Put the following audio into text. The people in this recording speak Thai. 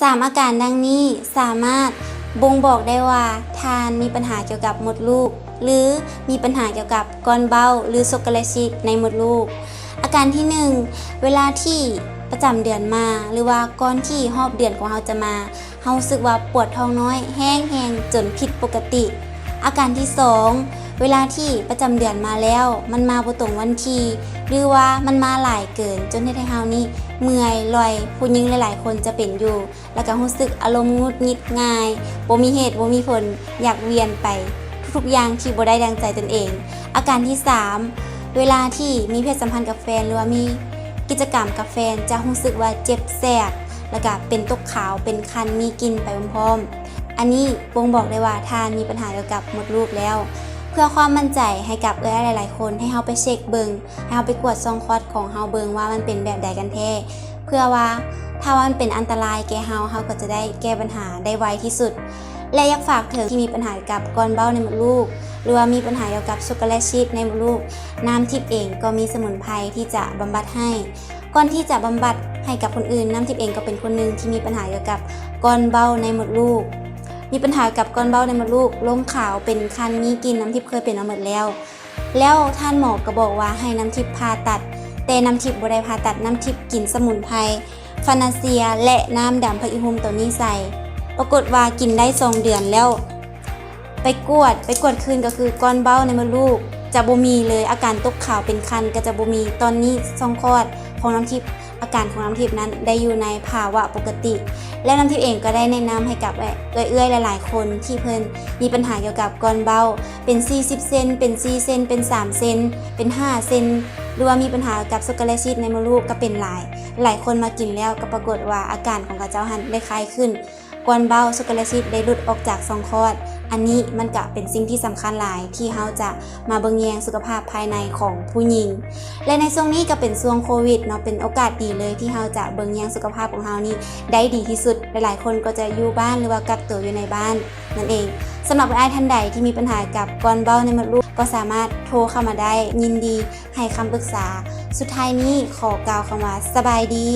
สามอาการดังนี้สามารถบ่งบอกได้ว่าทานมีปัญหาเกี่ยวกับมดลูก หรือมีปัญหาเกี่ยวกับก้อนเบ้า หรือช็อกโกแลชิกในมดลูก อาการที่หนึ่งเวลาที่ประจำเดือนมา หรือว่าก่อนที่รอบเดือนของเราจะมาเรารู้สึกว่าปวดท้องน้อย แห้งแห้งจนผิดปกติ อาการที่สอง เวลาที่ประจำเดือนมาแล้ว มันมาบ่ตรงวันทีหรือว่ามันมาหลายเกิน จนเฮ็ดให้เฮานี่เมื่อยลอยผู้หญิงหลาย ๆ คนจะเป็นอยู่ แล้วก็รู้สึกอารมณ์งุดงิดง่ายบ่มีเหตุบ่มีผลอยากเวียนไป ทุกๆอย่างที่บ่ได้ดังใจตนเอง อาการที่ 3 เวลาที่มีเพศสัมพันธ์กับแฟนหรือว่ามีกิจกรรมกับแฟนจะรู้สึกว่าเจ็บแสบแล้วก็เป็นตกขาวเป็นคันมีกลินไปพร้อมๆอันนี้บ่งบอกได้ว่าทานมีปัญหาเกี่ยวกับมดลูกแล้ว เพื่อความมั่นใจให้กับเอื้อหลาย ๆ คนให้เฮาไปเช็คเบิงให้เฮาไปกวดซองคลอดของเฮาเบิงว่ามันเป็นแบบใดกันแท้เพื่อว่าถ้าว่ามันเป็นอันตรายแก่เฮาเฮาก็จะได้แก้ปัญหาได้ไวที่สุด และอยากฝากถึงที่มีปัญหากับก้อนเบ้าในมดลูก หรือว่ามีปัญหาเกี่ยวกับช็อกโกแลตชีสในมดลูก น้ำทิพย์เองก็มีสมุนไพรที่จะบำบัดให้ ก่อนที่จะบำบัดให้กับคนอื่น น้ำทิพย์เองก็เป็นคนหนึ่งที่มีปัญหาเกี่ยวกับก้อนเบ้าในมดลูก มีปัญหากับก้อนเบ้าในมดลูกลงขาวเป็นคันมีกลินน้ำทิพย์เคยเป็นมาหมดแล้ว แล้วท่านหมอก็บอกว่าให้น้ำทิพย์ผ่าตัด แต่น้ำทิพย์บ่ได้ผ่าตัดน้ำทิพย์กินสมุนไพรฟานาเซียและน้ำดำพะอิฮุมตัวนี้ใส่ ปรากฏว่ากินได้สองเดือนแล้ว ไปกวดไปกวดคืนก็คือก้อนเบ้าในมดลูกจะบ่มีเลยอาการตกขาวเป็นคันก็จะบ่มีตอนนี้ซองคลอดของน้ำทิพย์ อาการของน้ำทิพย์นั้นได้อยู่ในภาวะปกติ และน้ำทิพย์เองก็ได้แนะนำให้กับเอื้อยๆหลาย ๆ คนที่เพิ่นมีปัญหาเกี่ยวกับก้อนเบ้า เป็น 40 เซนเป็น4เซนเป็น 3 เซนเป็น 5 เซนหรือว่ามีปัญหากับสกเกแลชีสในมดลูกก็เป็นหลาย หลายคนมากินแล้วก็ปรากฏว่าอาการของกระเจ้าหันได้คลายขึ้น ก้อนเบ้าช็อกโกแลตชีสได้หลุดออกจากซองคอด อันนี้มันก็เป็นสิ่งที่สำคัญหลายที่เฮาจะมาเบิ่งแยงสุขภาพภายในของผู้หญิง และในช่วงนี้ก็เป็นช่วงโควิดเนาะเป็นโอกาสดีเลยที่เฮาจะเบิ่งแยงสุขภาพของเฮานี่ได้ดีที่สุด หลายๆ คนก็จะอยู่บ้านหรือว่ากักตัวอยู่ในบ้านนั่นเองสำหรับไอ้ท่านใดที่มีปัญหากับก้อนเบ้าในมดลูกก็สามารถโทรเข้ามาได้ยินดีให้คำปรึกษา สุดท้ายนี้ขอกล่าวคำว่าสบายดี